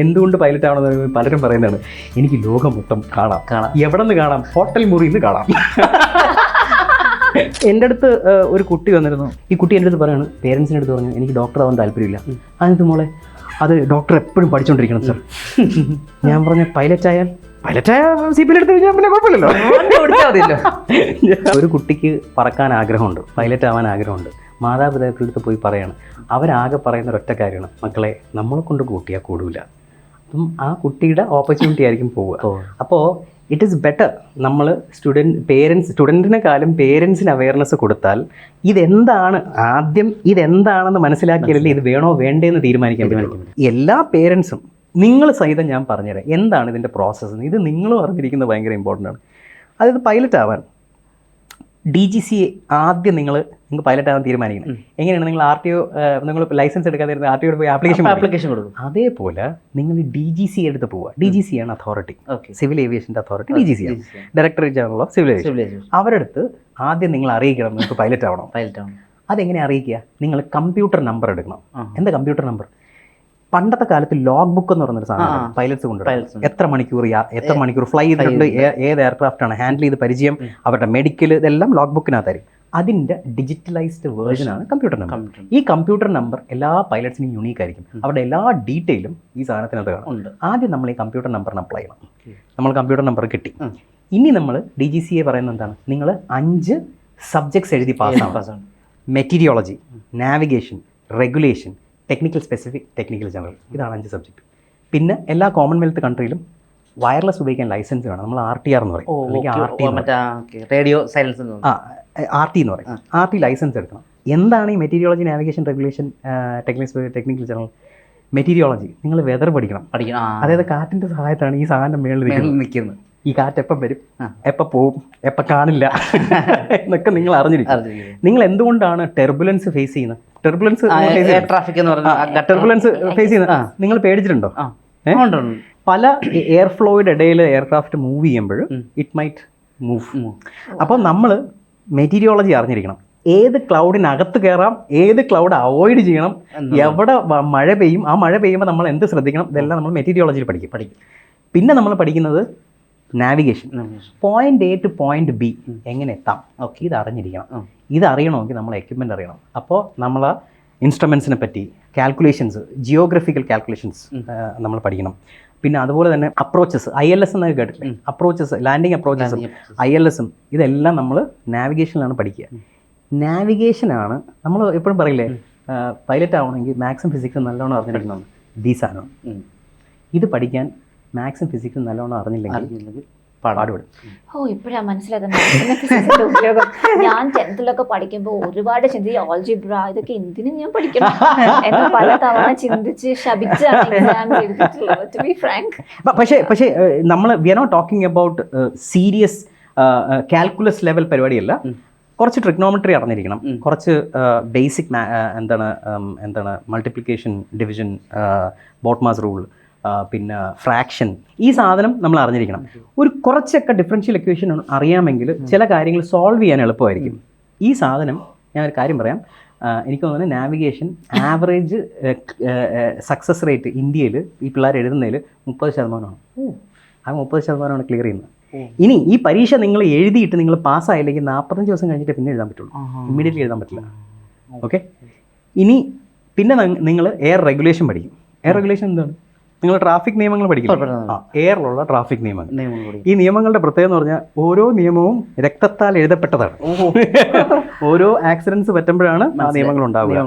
എന്തുകൊണ്ട് പൈലറ്റ് ആവണമെന്ന് പലരും പറയുന്നതാണ് എനിക്ക് ലോകം മൊത്തം കാണാം. കാണാം. എവിടെ നിന്ന് കാണാം? ഹോട്ടൽ മുറിയിൽ നിന്ന് കാണാം. എന്റെ അടുത്ത് ഒരു കുട്ടി വന്നിരുന്നു. ഈ കുട്ടി എന്റെ അടുത്ത് പറയാണ് പേരൻസിന്റെ അടുത്ത് പറഞ്ഞു എനിക്ക് ഡോക്ടർ ആവാൻ താല്പര്യമില്ല. അതിനകത്ത് മോളെ? അത് ഡോക്ടർ എപ്പോഴും പഠിച്ചുകൊണ്ടിരിക്കണം സർ ഞാൻ പറഞ്ഞ പൈലറ്റ് ആയാൽ? പൈലറ്റ് ആയാൽ സി പി എടുത്ത് കഴിഞ്ഞാൽ പിന്നെ കുഴപ്പമില്ലല്ലോ. ഒരു കുട്ടിക്ക് പറക്കാൻ ആഗ്രഹമുണ്ട് പൈലറ്റ് ആവാൻ ആഗ്രഹമുണ്ട്. മാതാപിതാക്കളുടെ അടുത്ത് പോയി പറയാണ്. അവരാകെ പറയുന്ന ഒരൊറ്റ കാര്യമാണ്. മക്കളെ നമ്മളെ കൊണ്ട് കൂട്ടിയാൽ കൂടില്ല അപ്പം ആ കുട്ടിയുടെ ഓപ്പർച്യൂണിറ്റി ആയിരിക്കും പോവുക. അപ്പോൾ ഇറ്റ് ഈസ് ബെറ്റർ നമ്മൾ സ്റ്റുഡന്റ് പേരൻസ് സ്റ്റുഡന്റിനെക്കാളും പേരൻസിന് അവയർനെസ് കൊടുത്താൽ ഇതെന്താണ് ആദ്യം ഇതെന്താണെന്ന് മനസ്സിലാക്കിയാലല്ലേ ഇത് വേണോ വേണ്ടേന്ന് തീരുമാനിക്കാൻ പറ്റും. എല്ലാ പേരൻസും നിങ്ങൾ സഹിതം ഞാൻ പറഞ്ഞുതരാം. എന്താണ് ഇതിന്റെ പ്രോസസ്സ് ഇത് നിങ്ങളും അറിഞ്ഞിരിക്കുന്നത് ഭയങ്കര ഇമ്പോർട്ടന്റ് ആണ്. അതായത് പൈലറ്റ് ആവാൻ. ഡി ജി സി ആദ്യം നിങ്ങൾ നിങ്ങൾ പൈലറ്റ് ആകാൻ തീരുമാനിക്കണം. എങ്ങനെയാണ് നിങ്ങൾ ആർ ടി ഒ നിങ്ങൾ ലൈസൻസ് എടുക്കാതെ ആർ ടി ഒ പോയി ആപ്ലിക്കേഷൻ ആപ്ലിക്കേഷൻ കൊടുക്കും. അതേപോലെ നിങ്ങൾ ഡി ജി സി എടുത്ത് പോവുക. ഡി ജി സി ആണ് അതോറിറ്റി ഓക്കെ സിവിൽ ഏവിയേഷന്റെ അതോറിറ്റി ഡി ജി സി ആണ്. Directorate general of civil aviation അവരടുത്ത് ആദ്യം നിങ്ങൾ അറിയിക്കണം നിങ്ങൾക്ക് പൈലറ്റ് ആവണം. പൈലറ്റ് ആവണം. അതെങ്ങനെ അറിയിക്കുക? നിങ്ങൾ കമ്പ്യൂട്ടർ നമ്പർ എടുക്കണം. എന്താ കമ്പ്യൂട്ടർ നമ്പർ പണ്ടത്തെ കാലത്ത് ലോഗ് ബുക്ക് എന്ന് പറയുന്നൊരു ആ, സാധനം പൈലറ്റ്സ് കൊണ്ട് എത്ര മണിക്കൂർ എത്ര മണിക്കൂർ ഫ്ലൈ ചെയ്തിട്ടുണ്ട് ഏത് എയർക്രാഫ്റ്റ് ആണ് ഹാൻഡിൽ ചെയ്ത് പരിചയം അവരുടെ മെഡിക്കൽ ഇതെല്ലാം ലോഗ് ബുക്കിനകത്തായിരിക്കും അതിന്റെ ഡിജിറ്റലൈസ്ഡ് വേർഷൻ ആണ് കമ്പ്യൂട്ടർ നമ്പർ ഈ കമ്പ്യൂട്ടർ നമ്പർ എല്ലാ പൈലറ്റ്സിനും യുണീക്ക് ആയിരിക്കും. അവരുടെ എല്ലാ ഡീറ്റെയിലും ഈ സാധനത്തിനകത്ത് കാണും. ആദ്യം നമ്മൾ ഈ കമ്പ്യൂട്ടർ നമ്പറിന് അപ്ലൈ ചെയ്യണം. നമ്മൾ കമ്പ്യൂട്ടർ നമ്പർ കിട്ടി. ഇനി നമ്മൾ ഡി ജി സി എ പറയുന്നത് എന്താണ്? നിങ്ങൾ അഞ്ച് സബ്ജക്ട്സ് എഴുതി പാസ്സാണ് meteorology navigation regulation technical specific technical general ഇതാണ് അഞ്ച് സബ്ജക്റ്റ് പിന്നെ എല്ലാ കോമൺവെൽത്ത് കൺട്രിയിലും വയർലെസ് ഉപയോഗിക്കാൻ ലൈസൻസ് വേണം. നമ്മൾ ആർ ടി ആർ എന്ന് പറയും. ഓ അല്ലെങ്കിൽ ആർ ടി മറ്റേ റേഡിയോ സൈലൻസ് ആ ആർ ടി എന്ന് പറയും. ആർ ടി ലൈസൻസ് എടുക്കണം. എന്താണ് ഈ meteorology navigation regulation techniques technical general meteorology നിങ്ങൾ വെതർ പഠിക്കണം. പഠിക്കണം അതായത് കാറ്റിന്റെ സഹായത്താണ് ഈ സാധനം മേളിൽ നിൽക്കുന്നത്. ഈ കാറ്റ് എപ്പം വരും. എപ്പം പോവും? എപ്പം കാണില്ല? എന്നൊക്കെ നിങ്ങൾ അറിഞ്ഞിരിക്കും നിങ്ങൾ എന്തുകൊണ്ടാണ് ടെർബുലൻസ് ഫേസ് ചെയ്യുന്നത്? ടെർബുലൻസ് ട്രാഫിക് എന്ന് പറഞ്ഞ ടെർബുലൻസ് ഫേസ് ചെയ്യുന്ന നിങ്ങൾ പേടിച്ചിട്ടുണ്ടോ. പല എയർ ഫ്ലോയുടെ ഇടയിൽ എയർക്രാഫ്റ്റ് മൂവ് ചെയ്യുമ്പോൾ ഇറ്റ് മൈറ്റ് മൂവ്. അപ്പോൾ നമ്മൾ മെറ്റീരിയോളജി അറിഞ്ഞിരിക്കണം. ഏത് ക്ലൗഡിനകത്ത് കയറാം ഏത് ക്ലൗഡ് അവോയ്ഡ് ചെയ്യണം എവിടെ മഴ പെയ്യും ആ മഴ പെയ്യുമ്പോൾ നമ്മൾ എന്ത് ശ്രദ്ധിക്കണം? ഇതെല്ലാം നമ്മൾ മെറ്റീരിയോളജിയിൽ പഠിക്കും. പഠിക്കും. പിന്നെ നമ്മൾ പഠിക്കുന്നത് navigation. Point A to point B എങ്ങനെ എത്താം? ഓക്കെ ഇത് അറിഞ്ഞിരിക്കണം. ഇത് അറിയണമെങ്കിൽ നമ്മൾ എക്യുപ്മെന്റ് അറിയണം. അപ്പോൾ നമ്മൾ ഇൻസ്ട്രുമെൻസിനെ പറ്റി കാൽക്കുലേഷൻസ് ജിയോഗ്രഫിക്കൽ കാൽക്കുലേഷൻസ് നമ്മൾ പഠിക്കണം. പിന്നെ അതുപോലെ തന്നെ അപ്രോച്ചസ് ഐ എൽ എസ് എന്നൊക്കെ കേട്ടില്ലേ അപ്രോച്ചസ് ലാൻഡിങ് അപ്രോച്ചസും ഐ എൽ എസും ഇതെല്ലാം നമ്മൾ നാവിഗേഷനിലാണ് പഠിക്കുക. നാവിഗേഷനാണ് നമ്മൾ എപ്പോഴും പറയില്ലേ? പൈലറ്റ് ആവണമെങ്കിൽ മാത്സും ഫിസിക്സും നല്ലോണം അറിഞ്ഞിരിക്കുന്നതാണ് ഡീസാണ് ഇത് പഠിക്കാൻ മാക്സും ഫിസിക്സും നല്ലോണം അറിഞ്ഞില്ലെങ്കിൽ അറിഞ്ഞില്ലെങ്കിൽ പാടാം പാടുപെടും. ഓ ഇപ്പോഴാ മനസ്സിലായത് ഉപയോഗം. ഞാൻ ടെൻത്തിലൊക്കെ പഠിക്കുമ്പോൾ ഒരുപാട് ചിന്തി ഓൾജിബ്ര ഇതൊക്കെ എന്തിനും ഞാൻ പഠിക്കണം? എന്ന് പല തവണ ചിന്തിച്ച് ശപിച്ചാണ് പക്ഷേ പക്ഷേ നമ്മൾ we are not talking about serious calculus level പരിപാടിയല്ല. കുറച്ച് ട്രിഗ്നോമെട്രി അറിഞ്ഞിരിക്കണം. കുറച്ച് ബേസിക് എന്താണ് എന്താണ് മൾട്ടിപ്ലിക്കേഷൻ ഡിവിഷൻ ബോട്ട്മാസ് റൂൾ പിന്നെ ഫ്രാക്ഷൻ ഈ സാധനം നമ്മൾ അറിഞ്ഞിരിക്കണം. ഒരു കുറച്ചൊക്കെ ഡിഫറൻഷ്യൽ ഇക്വേഷൻ അറിയാമെങ്കിൽ ചില കാര്യങ്ങൾ സോൾവ് ചെയ്യാൻ എളുപ്പമായിരിക്കും. ഈ സാധനം ഞാൻ ഒരു കാര്യം പറയാം. എനിക്ക് തോന്നുന്നത് നാവിഗേഷൻ ആവറേജ് സക്സസ് റേറ്റ് ഇന്ത്യയിൽ ഈ പിള്ളേർ എഴുതുന്നതിൽ മുപ്പത് ശതമാനമാണ്. ആ മുപ്പത് ശതമാനമാണ് ക്ലിയർ ചെയ്യുന്നത്. ഇനി ഈ പരീക്ഷ നിങ്ങൾ എഴുതിയിട്ട് നിങ്ങൾ പാസ്സായില്ലെങ്കിൽ നാൽപ്പത്തഞ്ച് ദിവസം കഴിഞ്ഞിട്ട് പിന്നെ എഴുതാൻ പറ്റുള്ളൂ. ഇമ്മീഡിയറ്റ്ലി എഴുതാൻ പറ്റില്ല. ഓക്കെ ഇനി പിന്നെ നിങ്ങൾ എയർ റെഗുലേഷൻ പഠിക്കും. എയർ റെഗുലേഷൻ എന്താണ്? നിങ്ങൾ ട്രാഫിക് നിയമങ്ങൾ പഠിക്കും ആ എയറിലുള്ള ട്രാഫിക് നിയമങ്ങൾ. ഈ നിയമങ്ങളുടെ പ്രത്യേകത എന്ന് പറഞ്ഞാൽ ഓരോ നിയമവും രക്തത്താൽ എഴുതപ്പെട്ടതാണ്. ഓരോ ആക്സിഡൻസ് പറ്റുമ്പോഴാണ് ആ നിയമങ്ങൾ ഉണ്ടാവുക.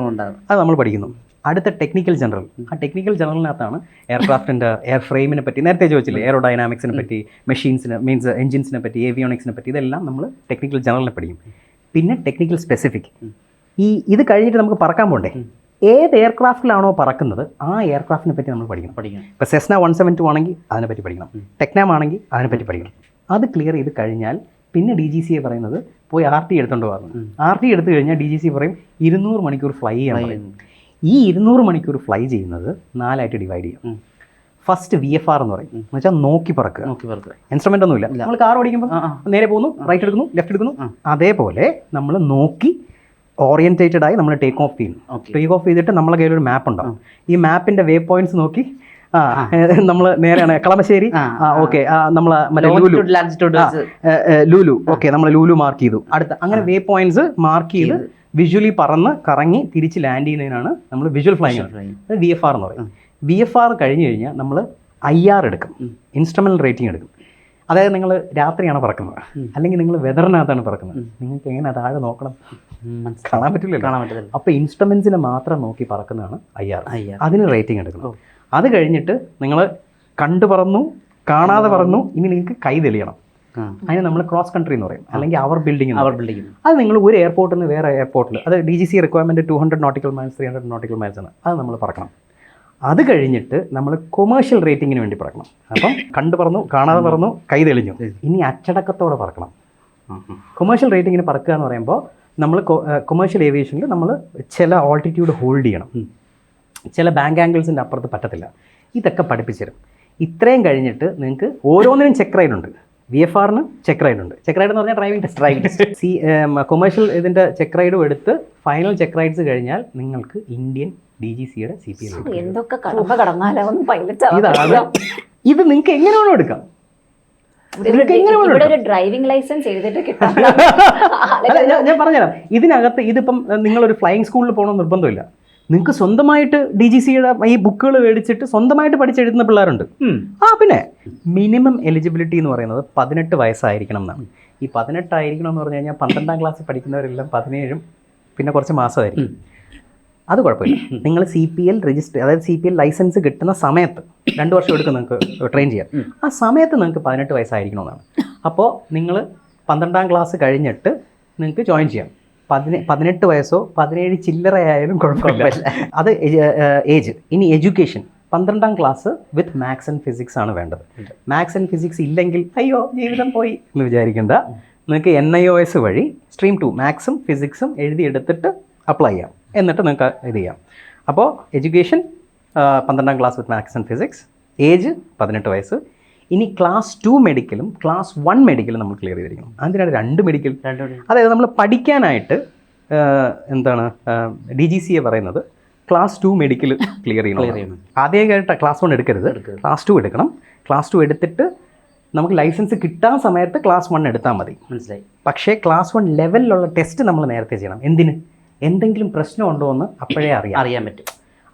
അത് നമ്മൾ പഠിക്കുന്നു. അടുത്ത ടെക്നിക്കൽ ജനറൽ ആ ടെക്നിക്കൽ ജനറലിനകത്താണ് എയർക്രാഫ്റ്റിന്റെ എയർ ഫ്രെയിമിനെ പറ്റി നേരത്തെ ചോദിച്ചില്ലേ? എയറോഡൈനാമിക്സിനെ പറ്റി മെഷീൻസിന് മീൻസ് എഞ്ചിൻസിനെ പറ്റി ഏവിയോണിക്സിനെ പറ്റി ഇതെല്ലാം നമ്മൾ ടെക്നിക്കൽ ജനറലിനെ പഠിക്കും. പിന്നെ ടെക്നിക്കൽ സ്പെസിഫിക് ഈ ഇത് കഴിഞ്ഞിട്ട് നമുക്ക് പറക്കാൻ പോണ്ടേ? ഏത് എയർക്രാഫ്റ്റിലാണോ പറക്കുന്നത് ആ എയർക്രാഫ്റ്റിനെ പറ്റി നമ്മൾ പഠിക്കണം. പഠിക്കണം. ഇപ്പോൾ സെസ്ന വൺ സെവൻ ടു ആണെങ്കിൽ അതിനെപ്പറ്റി പഠിക്കണം. ടെക്നാം ആണെങ്കിൽ അതിനെപ്പറ്റി പഠിക്കണം. അത് ക്ലിയർ ചെയ്ത് കഴിഞ്ഞാൽ പിന്നെ ഡി ജി സി എ പറയുന്നത് പോയി ആർ ടി എടുത്തോണ്ട് പോകുന്നു ആർ ടി എടുത്തു കഴിഞ്ഞാൽ ഡി ജി സി പറയും ഇരുന്നൂറ് മണിക്കൂർ ഫ്ലൈ ചെയ്യാൻ പറയും. ഈ ഇരുന്നൂറ് മണിക്കൂർ ഫ്ലൈ ചെയ്യുന്നത് നാലായിട്ട് ഡിവൈഡ് ചെയ്യും. ഫസ്റ്റ് വി എഫ് ആർ എന്ന് പറയും. എന്ന് വെച്ചാൽ നോക്കി പറക്കുക. നോക്കി പറക്കുക. ഇൻസ്ട്രുമെന്റ് ഒന്നുമില്ല. നമ്മൾ കാർ ഓടിക്കുമ്പോൾ. നേരെ പോകുന്നു റൈറ്റ് എടുക്കുന്നു ലെഫ്റ്റ് എടുക്കുന്നു. അതേപോലെ നമ്മൾ നോക്കി ഓറിയന്റേറ്റഡ് ആയി നമ്മൾ ടേക്ക് ഓഫ് ചെയ്യും. ടേക്ക് ഓഫ് ചെയ്തിട്ട് നമ്മളെ കയ്യിൽ ഒരു മാപ്പ് ഉണ്ടാവും. ഈ മാപ്പിന്റെ വേ പോയിന്റ്സ് നോക്കി ആ നമ്മൾ നേരെയാണ് കളമശ്ശേരി ആ, ഓക്കെ നമ്മൾ മറ്റേ ലുലു ഓക്കെ നമ്മൾ ലൂലു മാർക്ക് ചെയ്തു. അടുത്ത. അങ്ങനെ വേ പോയിന്റ്സ് മാർക്ക് ചെയ്ത് വിഷ്വലി പറന്ന് കറങ്ങി തിരിച്ച് ലാൻഡ് ചെയ്യുന്നതിനാണ് നമ്മൾ വിഷ്വൽ ഫ്ലൈങ് അത് വി എഫ് ആർ എന്ന് പറയും. വി എഫ് ആർ കഴിഞ്ഞ് കഴിഞ്ഞാൽ നമ്മൾ ഐ ആർ എടുക്കും. ഇൻസ്ട്രുമെന്റൽ റേറ്റിംഗ് എടുക്കും. അതായത് നിങ്ങൾ രാത്രിയാണ് പറക്കുന്നത്. അല്ലെങ്കിൽ നിങ്ങൾ വെതറിനകത്താണ് പറക്കുന്നത്. നിങ്ങൾക്ക് എങ്ങനെ താഴെ നോക്കണം. കാണാൻ പറ്റില്ല കാണാൻ പറ്റില്ല അപ്പോൾ ഇൻസ്ട്രുമെൻസിനെ മാത്രം നോക്കി പറക്കുന്നതാണ് ഐ ആർ. അതിന് റേറ്റിംഗ് എടുക്കണം. അത് കഴിഞ്ഞിട്ട് നിങ്ങൾ കണ്ടു പറന്നു കാണാതെ പറന്നു ഇനി നിങ്ങൾക്ക് കൈ തെളിയണം. അതിന് നമ്മൾ ക്രോസ് കൺട്രി എന്ന് പറയും. അല്ലെങ്കിൽ അവർ ബിൽഡിംഗ് അവർ ബിൽഡിംഗ് അത് നിങ്ങൾ ഒരു എയർപോർട്ടിൽ നിന്ന് വേറെ എയർപോർട്ടിൽ അത് D G C requirement two hundred nautical miles three hundred nautical miles ആണ്. അത് നമ്മൾ പറക്കണം. അത് കഴിഞ്ഞിട്ട് നമ്മൾ കൊമേഴ്ഷ്യൽ റേറ്റിങ്ങിന് വേണ്ടി പറക്കണം. അപ്പം കണ്ടു പറന്നു കാണാതെ പറന്നു കൈ തെളിഞ്ഞു. ഇനി അച്ചടക്കത്തോടെ പറക്കണം. കൊമേഴ്ഷ്യൽ റേറ്റിങ്ങിന് പറക്കുക എന്ന് പറയുമ്പോൾ നമ്മൾ കൊമേഴ്ഷ്യൽ ഏവിയേഷനിൽ നമ്മൾ ചില ഓൾട്ടിറ്റ്യൂഡ് ഹോൾഡ് ചെയ്യണം. ചില ബാങ്ക് ആംഗിൾസിന്റെ അപ്പുറത്ത് പറ്റത്തില്ല. ഇതൊക്കെ പഠിപ്പിച്ചു തരും. ഇത്രയും കഴിഞ്ഞിട്ട് നിങ്ങൾക്ക് ഓരോന്നിനും ചെക്ക് റൈഡുണ്ട് ഉണ്ട്. വി എഫ് ആറിന് ചെക്ക് റൈഡുണ്ട് ഉണ്ട്. ചെക്ക് റൈഡ് എന്ന് പറഞ്ഞാൽ driving test driving test C commercial ഇതിന്റെ ചെക്ക് റൈഡും എടുത്ത് ഫൈനൽ ചെക്ക് റൈഡ്സ് കഴിഞ്ഞാൽ നിങ്ങൾക്ക് ഇന്ത്യൻ ഡി ജി സിയുടെ സി പി എൽ ഇതാണ്. ഇത് നിങ്ങൾക്ക് എങ്ങനെ വേണോ എടുക്കാം. ഇവിടെ ഒരു ഡ്രൈവിംഗ് ലൈസൻസ് എഴുതിയിട്ട് കിട്ടാൻ ഞാൻ പറഞ്ഞുതരാം. ഇതിനകത്ത് ഇതിപ്പം നിങ്ങളൊരു ഫ്ലൈയിങ് സ്കൂളിൽ പോകണമെന്ന് നിർബന്ധമില്ല. നിങ്ങൾക്ക് സ്വന്തമായിട്ട് ഡി ജി സിയുടെ ഈ ബുക്കുകൾ മേടിച്ചിട്ട് സ്വന്തമായിട്ട് പഠിച്ചെഴുതുന്ന പിള്ളേരുണ്ട്. ആ പിന്നെ മിനിമം എലിജിബിലിറ്റി എന്ന് പറയുന്നത് പതിനെട്ട് വയസ്സായിരിക്കണം എന്നാണ്. ഈ പതിനെട്ടായിരിക്കണം എന്ന് പറഞ്ഞു കഴിഞ്ഞാൽ പന്ത്രണ്ടാം ക്ലാസ്സിൽ പഠിക്കുന്നവരെല്ലാം പതിനേഴും പിന്നെ കുറച്ച് മാസമായിരിക്കും. അത് കുഴപ്പമില്ല. നിങ്ങൾ സി പി എൽ രജിസ്റ്റർ അതായത് സി പി എൽ ലൈസൻസ് കിട്ടുന്ന സമയത്ത് രണ്ട് വർഷം എടുക്കും നിങ്ങൾക്ക് ട്രെയിൻ ചെയ്യാൻ. ആ സമയത്ത് നിങ്ങൾക്ക് പതിനെട്ട് വയസ്സായിരിക്കണമെന്നാണ്. അപ്പോൾ നിങ്ങൾ പന്ത്രണ്ടാം ക്ലാസ് കഴിഞ്ഞിട്ട് നിങ്ങൾക്ക് ജോയിൻ ചെയ്യാം. പതിനെ പതിനെട്ട് വയസ്സോ പതിനേഴ് ചില്ലറയായാലും കുഴപ്പമില്ല. അത് ഏജ് ഇനി എഡ്യൂക്കേഷൻ പന്ത്രണ്ടാം class with maths and physics ആണ് വേണ്ടത്. മാത്സ് ആൻഡ് ഫിസിക്സ് ഇല്ലെങ്കിൽ അയ്യോ ജീവിതം പോയി. എന്ന് വിചാരിക്കേണ്ട. നിങ്ങൾക്ക് എൻ ഐ ഒ എസ് വഴി സ്ട്രീം ടു മാത്സും ഫിസിക്സും എഴുതിയെടുത്തിട്ട് അപ്ലൈ ചെയ്യാം. എന്നിട്ട് നിങ്ങൾക്ക് ഇത് ചെയ്യാം. അപ്പോൾ എഡ്യൂക്കേഷൻ പന്ത്രണ്ടാം class with maths and physics age പതിനെട്ട് വയസ്സ്. ഇനി ക്ലാസ് ടു മെഡിക്കലും ക്ലാസ് വൺ മെഡിക്കലും നമ്മൾ ക്ലിയർ ചെയ്തിരിക്കണം അതിനാണ് രണ്ട് മെഡിക്കൽ. അതായത് നമ്മൾ പഠിക്കാനായിട്ട് എന്താണ് ഡി ജി സി എ പറയുന്നത് ക്ലാസ് ടു മെഡിക്കൽ ക്ലിയർ ചെയ്യണം. ആദ്യമായിട്ട് ക്ലാസ് വൺ എടുക്കരുത്. ക്ലാസ് ടു എടുക്കണം. ക്ലാസ് ടു എടുത്തിട്ട് നമുക്ക് ലൈസൻസ് കിട്ടാൻ സമയത്ത് ക്ലാസ് വൺ എടുത്താൽ മതി. മനസ്സിലായി. പക്ഷേ ക്ലാസ് വൺ ലെവലിലുള്ള ടെസ്റ്റ് നമ്മൾ നേരത്തെ ചെയ്യണം. എന്തിന്? എന്തെങ്കിലും പ്രശ്നമുണ്ടോ എന്ന് അപ്പോഴേ അറിയാം. അറിയാൻ പറ്റും.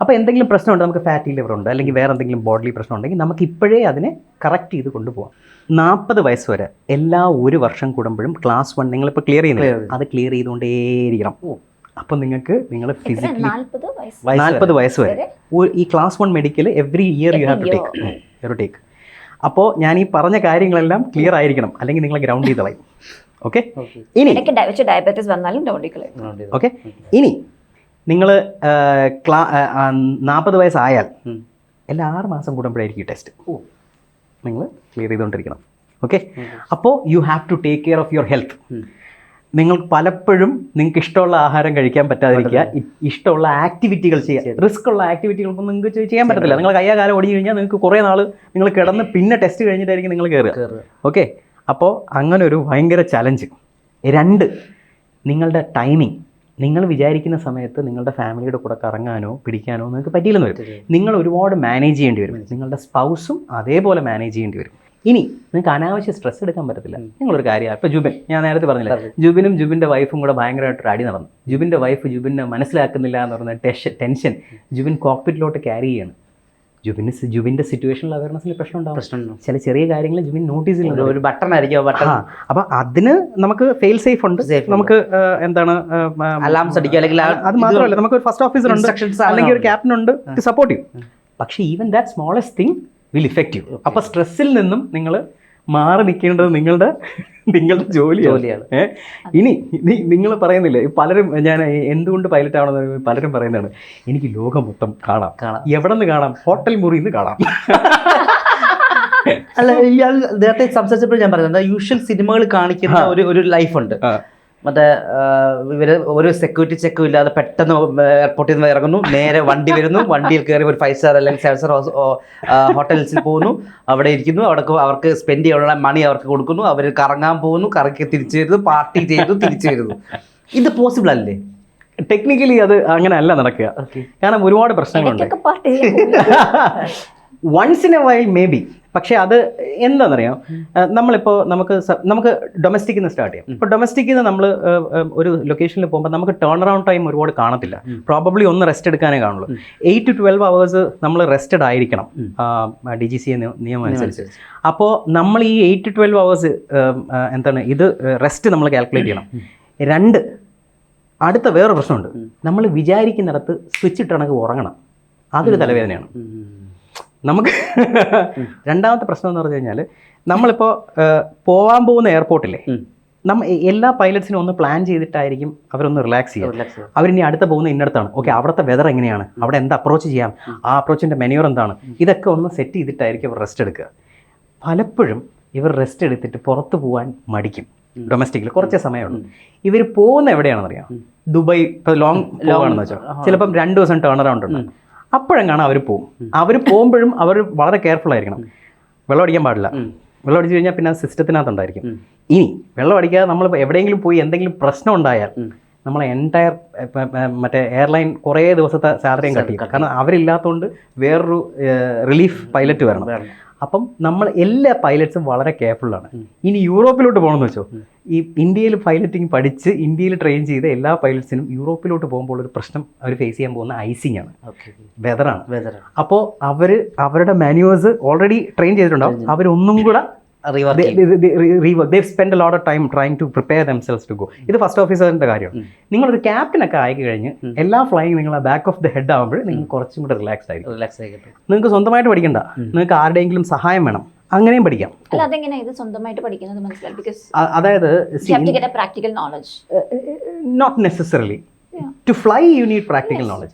അപ്പോൾ എന്തെങ്കിലും പ്രശ്നമുണ്ട്? നമുക്ക് ഫാറ്റി ലിവർ ഉണ്ട് അല്ലെങ്കിൽ വേറെ എന്തെങ്കിലും ബോഡിലി പ്രശ്നം ഉണ്ടെങ്കിൽ നമുക്ക് ഇപ്പോഴേ അതിനെ കറക്റ്റ് ചെയ്ത് കൊണ്ടുപോകാം നാൽപ്പത് വയസ്സ് വരെ എല്ലാ ഒരു വർഷം കൂടുമ്പോഴും ക്ലാസ് വൺ നിങ്ങളിപ്പോൾ ക്ലിയർ ചെയ്യുന്നത് അത് ക്ലിയർ ചെയ്തുകൊണ്ടേയിരിക്കണം. അപ്പം നിങ്ങൾക്ക് നിങ്ങൾ ഫിസിക്കലി നാൽപ്പത് വയസ്സ് വരെ. ഈ class one medical every year you have to take you take അപ്പോൾ ഞാൻ ഈ പറഞ്ഞ കാര്യങ്ങളെല്ലാം ക്ലിയർ ആയിരിക്കണം. അല്ലെങ്കിൽ നിങ്ങൾ ഗ്രൗണ്ട് ചെയ്ത് കളയും ഓക്കെ ഇനി എനിക്ക് ഡയബറ്റീസ് വന്നാലും ഡോണ്ടിക്കളെ ഓക്കെ ഇനി നിങ്ങൾ ക്ലാ നാൽപ്പത് വയസ്സായാൽ എല്ലാ ആറ് മാസം കൂടുമ്പോഴായിരിക്കും ഈ ടെസ്റ്റ് നിങ്ങൾ ക്ലിയർ ചെയ്തുകൊണ്ടിരിക്കണം. ഓക്കെ അപ്പോൾ you have to take care of your health നിങ്ങൾ പലപ്പോഴും നിങ്ങൾക്ക് ഇഷ്ടമുള്ള ആഹാരം കഴിക്കാൻ പറ്റാതിരിക്കുക. ഇഷ്ടമുള്ള ആക്ടിവിറ്റികൾ ചെയ്യുക. റിസ്ക് ഉള്ള ആക്ടിവിറ്റികൾക്കൊന്നും നിങ്ങൾക്ക് ചെയ്യാൻ പറ്റത്തില്ല. നിങ്ങൾ കയ്യാകാലം ഓടി കഴിഞ്ഞാൽ നിങ്ങൾക്ക് കുറേ നാൾ നിങ്ങൾ കിടന്ന് പിന്നെ ടെസ്റ്റ് കഴിഞ്ഞിട്ടായിരിക്കും നിങ്ങൾ കയറുക. ഓക്കെ അപ്പോൾ അങ്ങനെ ഒരു ഭയങ്കര ചലഞ്ച് രണ്ട് നിങ്ങളുടെ ടൈമിംഗ് നിങ്ങൾ വിചാരിക്കുന്ന സമയത്ത് നിങ്ങളുടെ ഫാമിലിയുടെ കൂടെ കറങ്ങാനോ പിടിക്കാനോ നിങ്ങൾക്ക് പറ്റിയില്ലെന്ന് വരും. നിങ്ങൾ ഒരുപാട് മാനേജ് ചെയ്യേണ്ടി വരും. നിങ്ങളുടെ സ്പൗസും അതേപോലെ മാനേജ് ചെയ്യേണ്ടി വരും. ഇനി നിങ്ങൾക്ക് അനാവശ്യ സ്ട്രെസ് എടുക്കാൻ പറ്റത്തില്ല. നിങ്ങളൊരു കാര്യമാണ് ഇപ്പോൾ ജുബിൻ ഞാൻ നേരത്തെ പറഞ്ഞില്ല ജുബിനും ജുബിന്റെ വൈഫും കൂടെ ഭയങ്കരമായിട്ടൊരു അടി നടന്നു. ജുബിന്റെ വൈഫ് ജുബിനെ മനസ്സിലാക്കുന്നില്ല എന്ന് പറഞ്ഞ ടെൻഷൻ ടെൻഷൻ ജുബിൻ കോക്പിറ്റിലോട്ട് ക്യാരി ചെയ്യാണ്. ജുബിന് ജുബിന്റെ സിറ്റുവേഷനിൽ അവയർനെസ്സിൽ പ്രശ്നം ഉണ്ടാവും. ചില ചെറിയ കാര്യങ്ങൾ ജുബിൻ നോട്ടീസ് ചെയ്യുന്നുണ്ട് ഒരു ബട്ടൺ ആയിരിക്കും ബട്ടൺ അപ്പൊ അപ്പോൾ അതിന് നമുക്ക് ഫെയിൽ സേഫ് ഉണ്ട്. നമുക്ക് എന്താണ് അലാംസ് അടിക്കുക അല്ലെങ്കിൽ അത് മാത്രമല്ല നമുക്ക് ഒരു ഫസ്റ്റ് ഓഫീസർ ഉണ്ട്. അല്ലെങ്കിൽ ഒരു. ക്യാപ്റ്റൻ ഉണ്ട് സപ്പോർട്ട് യു പക്ഷേ even that smallest thing will effect you അപ്പോൾ സ്ട്രെസ്സിൽ നിന്നും നിങ്ങൾ മാറി നിൽക്കേണ്ടത് നിങ്ങളുടെ നിങ്ങളുടെ ജോലിയാണ് ജോലിയാണ്. ഏ? ഇനി നിങ്ങൾ പറയുന്നില്ലേ പലരും ഞാൻ എന്തുകൊണ്ട് പൈലറ്റ് ആവണമെന്ന് പലരും പറയുന്നതാണ് എനിക്ക് ലോകം മൊത്തം കാണാം കാണാം. എവിടെ നിന്ന് കാണാം ഹോട്ടൽ മുറിയിൽ നിന്ന് കാണാം അല്ല ഇയാൾ നേരത്തെ സംസാരിച്ചപ്പോൾ ഞാൻ പറഞ്ഞത് യൂഷ്വൽ സിനിമകൾ കാണിക്കുന്ന ഒരു ഒരു ലൈഫ് ഉണ്ട് ആ. മറ്റേ ഇവർ ഇവർ ഒരു സെക്യൂരിറ്റി ചെക്കും ഇല്ലാതെ പെട്ടെന്ന് എയർപോർട്ടിൽ നിന്ന് ഇറങ്ങുന്നു. നേരെ വണ്ടി വരുന്നു. വണ്ടിയിൽ കയറി ഒരു ഫൈവ് സ്റ്റാർ അല്ലെങ്കിൽ സെവൻ സ്റ്റാർ ഹോട്ടൽസിൽ പോകുന്നു. അവിടെ ഇരിക്കുന്നു. അവിടെ അവർക്ക് സ്പെൻഡ് ചെയ്യാനുള്ള മണി അവർക്ക് കൊടുക്കുന്നു. അവർ കറങ്ങാൻ പോകുന്നു. കറക്കി തിരിച്ചു വരുന്നു. പാർട്ടി ചെയ്തു. തിരിച്ചു വരുന്നു. ഇത് പോസിബിൾ അല്ലേ? ടെക്നിക്കലി അത് അങ്ങനെ അല്ല നടക്കുക കാരണം ഒരുപാട് പ്രശ്നങ്ങളുണ്ട്. Once in a while maybe പക്ഷേ അത് എന്താണെന്നറിയാം നമ്മളിപ്പോൾ നമുക്ക് നമുക്ക് ഡൊമസ്റ്റിക്കിൽ നിന്ന് സ്റ്റാർട്ട് ചെയ്യാം. ഇപ്പോൾ ഡൊമസ്റ്റിക്കിൽ നിന്ന് നമ്മൾ ഒരു ലൊക്കേഷനിൽ പോകുമ്പോൾ നമുക്ക് ടേൺ അറൗണ്ട് ടൈം ഒരുപാട് കാണത്തില്ല. പ്രോബബ്ലി ഒന്ന് റെസ്റ്റ് എടുക്കാനേ കാണുള്ളൂ. എയ്റ്റ് ടു ട്വൽവ് അവേഴ്സ് നമ്മൾ റെസ്റ്റഡ് ആയിരിക്കണം. ഡി ജി സി നിയമം അനുസരിച്ച്. അപ്പോൾ നമ്മൾ ഈ എയ്റ്റ് ടു ട്വൽവ് അവേഴ്സ് എന്താണ് ഇത് റെസ്റ്റ് നമ്മൾ കാൽക്കുലേറ്റ് ചെയ്യണം. രണ്ട് അടുത്ത വേറെ പ്രശ്നമുണ്ട്. നമ്മൾ വിചാരിക്കുന്നിടത്ത് സ്വിച്ച് ഇട്ടണക്ക് ഉറങ്ങണം. അതൊരു തലവേദനയാണ്. നമുക്ക് രണ്ടാമത്തെ പ്രശ്നം എന്ന് പറഞ്ഞു കഴിഞ്ഞാൽ നമ്മളിപ്പോൾ പോവാൻ പോകുന്ന എയർപോർട്ടില്ലേ. നമ്മ എല്ലാ പൈലറ്റ്സിനും ഒന്ന് പ്ലാൻ ചെയ്തിട്ടായിരിക്കും അവരൊന്ന് റിലാക്സ് ചെയ്യുക അവരിനി അടുത്ത പോകുന്ന ഇന്നടത്താണ്. ഓക്കെ അവിടുത്തെ വെതർ എങ്ങനെയാണ്? അവിടെ എന്ത് അപ്രോച്ച് ചെയ്യാം? ആ അപ്രോച്ചിന്റെ മെനുവർ എന്താണ്? ഇതൊക്കെ ഒന്ന് സെറ്റ് ചെയ്തിട്ടായിരിക്കും അവർ റെസ്റ്റ് എടുക്കുക. പലപ്പോഴും ഇവർ റെസ്റ്റ് എടുത്തിട്ട് പുറത്ത് പോകാൻ മടിക്കും. ഡൊമസ്റ്റിക്കിൽ കുറച്ച് സമയമുള്ളൂ. ഇവർ പോകുന്ന എവിടെയാണെന്നറിയാം? ദുബായ് ഇപ്പോൾ ലോങ് ലോങ് ആണെന്ന് വെച്ചാൽ ചിലപ്പം രണ്ട് ദിവസം ടേൺ അറൗണ്ട് ഉണ്ട് അപ്പോഴും കാണാൻ അവർ പോകും അവർ പോകുമ്പോഴും അവർ വളരെ കെയർഫുൾ ആയിരിക്കണം. വെള്ളം അടിക്കാൻ പാടില്ല. വെള്ളം അടിച്ചു കഴിഞ്ഞാൽ പിന്നെ സിസ്റ്റത്തിനകത്തുണ്ടായിരിക്കും. ഇനി വെള്ളം അടിക്കാതെ നമ്മൾ എവിടെയെങ്കിലും പോയി എന്തെങ്കിലും പ്രശ്നം ഉണ്ടായാൽ നമ്മൾ എന്റയർ മറ്റേ എയർലൈൻ കുറേ ദിവസത്തെ സാലറിയും കട്ട് കാരണം അവരില്ലാത്തതുകൊണ്ട് വേറൊരു റിലീഫ് പൈലറ്റ് വരണം. അപ്പം നമ്മൾ എല്ലാ പൈലറ്റ്സും വളരെ കെയർഫുള്ളാണ് ഇനി യൂറോപ്പിലോട്ട് പോകണമെന്ന് വെച്ചോ? ഈ ഇന്ത്യയിൽ പൈലറ്റിംഗ് പഠിച്ച് ഇന്ത്യയിൽ ട്രെയിൻ ചെയ്ത എല്ലാ പൈലറ്റ്സിനും യൂറോപ്പിലോട്ട് പോകുമ്പോൾ ഒരു പ്രശ്നം അവർ ഫേസ് ചെയ്യാൻ പോകുന്ന ഐസിങ് ആണ്. വെതറാണ് അപ്പോൾ അവർ അവരുടെ മാനുവേഴ്സ് ഓൾറെഡി ട്രെയിൻ ചെയ്തിട്ടുണ്ടാവും. അവരൊന്നും കൂടെ they spend lot of time trying to prepare themselves to go ഇത് ഫസ്റ്റ് ഓഫീസറിന്റെ കാര്യമാണ് നിങ്ങളൊരു ക്യാപ്റ്റനൊക്കെ ആയി കഴിഞ്ഞ് എല്ലാ ഫ്ലൈങ് നിങ്ങൾ ബാക്ക് ഓഫ് ദ ഹെഡ് ആകുമ്പോൾ നിങ്ങൾ കുറച്ചും കൂടെ റിലാക്സ് ആയിരിക്കും. നിങ്ങൾക്ക് സ്വന്തമായിട്ട് പഠിക്കണ്ട. നിങ്ങൾക്ക് ആരുടെയെങ്കിലും സഹായം വേണം. അങ്ങനെയും പഠിക്കാം. അതായത് not necessarily to fly you need practical knowledge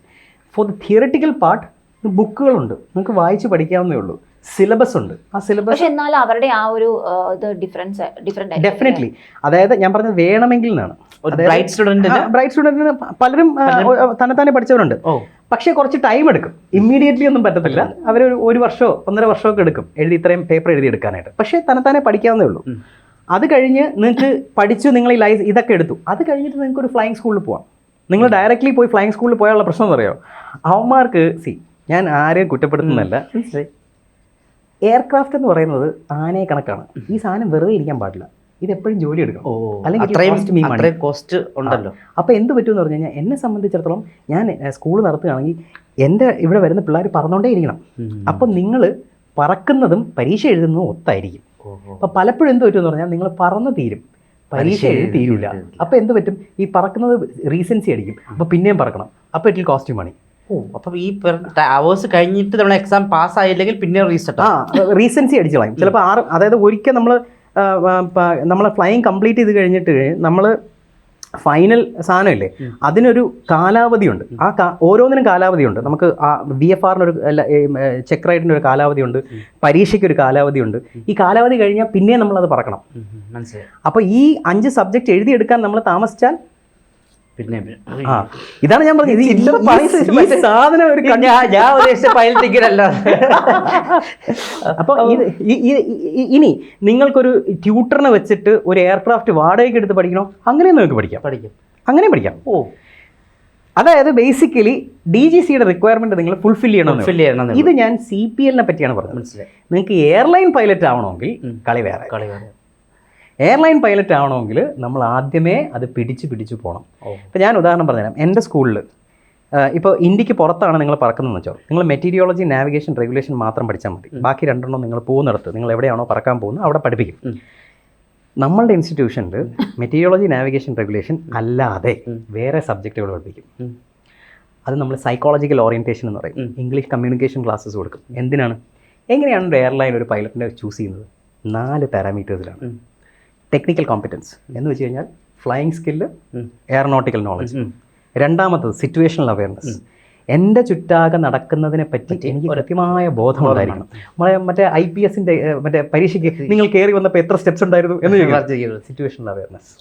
for the theoretical part ബുക്കുകളുണ്ട് നിങ്ങൾക്ക് വായിച്ച് പഠിക്കാവുന്നേ ഉള്ളൂ. സിലബസ് ഉണ്ട്. ആ സിലബസ് പക്ഷെ എന്നാൽ അവരുടെ ആ ഒരു ഇത് ഡിഫറൻസ് ഡിഫറെന്റ് ഡെഫിനറ്റ്ലി അതായത് ഞാൻ പറഞ്ഞത് വേണമെങ്കിൽ എന്നാണ്. ബ്രൈറ്റ് സ്റ്റുഡന്റ് ബ്രൈറ്റ് സ്റ്റുഡന്റിന് പലരും തന്നെത്താനെ പഠിച്ചവരുണ്ട്. ഓ. പക്ഷേ കുറച്ച് ടൈം എടുക്കും. ഇമ്മീഡിയറ്റ്ലി ഒന്നും പറ്റത്തില്ല. അവർ ഒരു വർഷമോ ഒന്നര വർഷമോ ഒക്കെ എടുക്കും. എഴുതി ഇത്രയും പേപ്പർ എഴുതി എടുക്കാനായിട്ട്. പക്ഷേ തന്നെത്താനെ പഠിക്കാവുന്നേ ഉള്ളൂ. അത് കഴിഞ്ഞ് നിങ്ങൾക്ക് പഠിച്ചു നിങ്ങൾ ഈ ലൈസ് ഇതൊക്കെ എടുത്തു. അത് കഴിഞ്ഞിട്ട് നിങ്ങൾക്ക് ഒരു ഫ്ലൈയിങ് സ്കൂളിൽ പോവാം. നിങ്ങൾ ഡയറക്റ്റ്ലി പോയി ഫ്ലൈയിങ് സ്കൂളിൽ പോയാലുള്ള പ്രശ്നം എന്ന് പറയുമോ അവന്മാർക്ക് സി ഞാൻ ആരെയും കുറ്റപ്പെടുത്തുന്നതല്ല. എയർക്രാഫ്റ്റ് എന്ന് പറയുന്നത് ആനയെ കണക്കാണ്. ഈ സാധനം വെറുതെ ഇരിക്കാൻ പാടില്ല. ഇത് എപ്പോഴും ജോലി എടുക്കണം അല്ലെങ്കിൽ കോസ്റ്റ് ഉണ്ടല്ലോ. അപ്പോൾ എന്ത് പറ്റുമെന്ന് പറഞ്ഞു കഴിഞ്ഞാൽ എന്നെ സംബന്ധിച്ചിടത്തോളം ഞാൻ സ്കൂൾ നടത്തുകയാണെങ്കിൽ എന്റെ ഇവിടെ വരുന്ന പിള്ളേർ പറന്നുകൊണ്ടേ ഇരിക്കണം. അപ്പം നിങ്ങൾ പറക്കുന്നതും പരീക്ഷ എഴുതുന്നതും ഒത്തായിരിക്കും. അപ്പോൾ പലപ്പോഴും എന്ത് പറ്റുമെന്ന് പറഞ്ഞാൽ നിങ്ങൾ പറന്ന് തീരും. പരീക്ഷ എഴുതി തീരില്ല അപ്പോൾ എന്ത് പറ്റും? ഈ പറക്കുന്നത് റീസൻസി അടിക്കും. അപ്പോൾ പിന്നെയും പറക്കണം. അപ്പോൾ ഇറ്റ് വിൽ മണി ഓ അപ്പം ഈ അവേഴ്സ് കഴിഞ്ഞിട്ട് നമ്മൾ എക്സാം പാസ് ആയില്ലെങ്കിൽ പിന്നെ റീസെറ്റ് ആ. റീസൻസി അടിച്ചു കളയും. ചിലപ്പോൾ ആറ് അതായത് ഒരിക്കൽ നമ്മൾ നമ്മൾ ഫ്ലൈങ് കംപ്ലീറ്റ് ചെയ്ത് കഴിഞ്ഞിട്ട് നമ്മൾ ഫൈനൽ സാധനമില്ലേ അതിനൊരു കാലാവധിയുണ്ട്. ആ കാ- ഓരോന്നിനും കാലാവധിയുണ്ട്. നമുക്ക് ആ ബി എഫ് ആറിനൊരു ചെക്ക് റൈഡിന്റെ ഒരു കാലാവധിയുണ്ട്. പരീക്ഷയ്ക്കൊരു കാലാവധിയുണ്ട്. ഈ കാലാവധി കഴിഞ്ഞാൽ പിന്നെ നമ്മളത് പറക്കണം. മനസ്സിലായി. അപ്പോൾ ഈ അഞ്ച് സബ്ജക്റ്റ് എഴുതിയെടുക്കാൻ നമ്മൾ താമസിച്ചാൽ പിന്നെ ആ ഇതാണ് ഞാൻ പറഞ്ഞത്. ഇത് പൈസ സാധനം ഒരു ഞാൻ ഉദ്ദേശിച്ച പൈൽ ടിക്കറ്റ് അല്ല. അപ്പോൾ ഇത് ഇനി നിങ്ങൾക്കൊരു ട്യൂട്ടറിനെ വെച്ചിട്ട് ഒരു എയർക്രാഫ്റ്റ് വാടകയ്ക്ക് എടുത്ത് പഠിക്കണോ? അങ്ങനെ നിങ്ങൾക്ക് പഠിക്കാം. പഠിക്കും. അങ്ങനെ പഠിക്കാം. ഓ. അതായത് ബേസിക്കലി ഡി ജി സിയുടെ റിക്വയർമെന്റ് നിങ്ങൾ ഫുൾഫിൽ ചെയ്യണം ഫുൾഫിൽ ചെയ്യണം ഇത് ഞാൻ സി പി എല്ലിനെ പറ്റിയാണ് പറഞ്ഞത്. മനസ്സിലായി. നിങ്ങൾക്ക് എയർലൈൻ പൈലറ്റ് ആവണമെങ്കിൽ കളി വേറെ. കളി വേറെ. എയർലൈൻ പൈലറ്റ് ആവണമെങ്കിൽ നമ്മൾ ആദ്യമേ അത് പിടിച്ച് പിടിച്ച് പോകണം ഇപ്പോൾ ഞാൻ ഉദാഹരണം പറഞ്ഞുതരാം. എന്റെ സ്കൂളിൽ ഇപ്പോൾ ഇന്ത്യയ്ക്ക് പുറത്താണ് നിങ്ങൾ പറക്കുന്നതെന്ന് വെച്ചോ. നിങ്ങൾ മെറ്റീരിയോളജി നാവിഗേഷൻ റെഗുലേഷൻ മാത്രം പഠിച്ചാൽ മതി. ബാക്കി രണ്ടെണ്ണം നിങ്ങൾ പോകുന്നിടത്ത് നിങ്ങൾ എവിടെയാണോ പറക്കാൻ പോകുന്നത് അവിടെ പഠിപ്പിക്കും. നമ്മളുടെ ഇൻസ്റ്റിറ്റ്യൂഷനിൽ മെറ്റീരിയോളജി നാവിഗേഷൻ റെഗുലേഷൻ അല്ലാതെ വേറെ സബ്ജക്റ്റുകൾ പഠിപ്പിക്കും. അത് നമ്മൾ സൈക്കോളജിക്കൽ ഓറിയന്റേഷൻ എന്ന് പറയും. ഇംഗ്ലീഷ് കമ്മ്യൂണിക്കേഷൻ ക്ലാസ്സസ് കൊടുക്കും. എന്തിനാണ്? എങ്ങനെയാണ് ഒരു എയർലൈൻ ഒരു പൈലറ്റിനെ ചൂസ് ചെയ്യുന്നത്? നാല് പാരാമീറ്റേഴ്സിലാണ്. ടെക്നിക്കൽ കോമ്പറ്റൻസ് എന്ന് വെച്ച് കഴിഞ്ഞാൽ ഫ്ലൈയിങ് സ്കില്ല്. എയറോനോട്ടിക്കൽ നോളജ് രണ്ടാമത്തത് സിറ്റുവേഷണൽ അവയർനെസ് എന്റെ ചുറ്റാകെ നടക്കുന്നതിനെ പറ്റി എനിക്ക് കൃത്യമായ ബോധം ഉണ്ടായിരിക്കണം. നമ്മളെ മറ്റേ ഐ പി എസിന്റെ മറ്റേ പരീക്ഷയ്ക്ക് നിങ്ങൾ കയറി വന്നപ്പോൾ എത്ര സ്റ്റെപ്സ് ഉണ്ടായിരുന്നു എന്ന് സിറ്റുവേഷണൽ അവയർനെസ്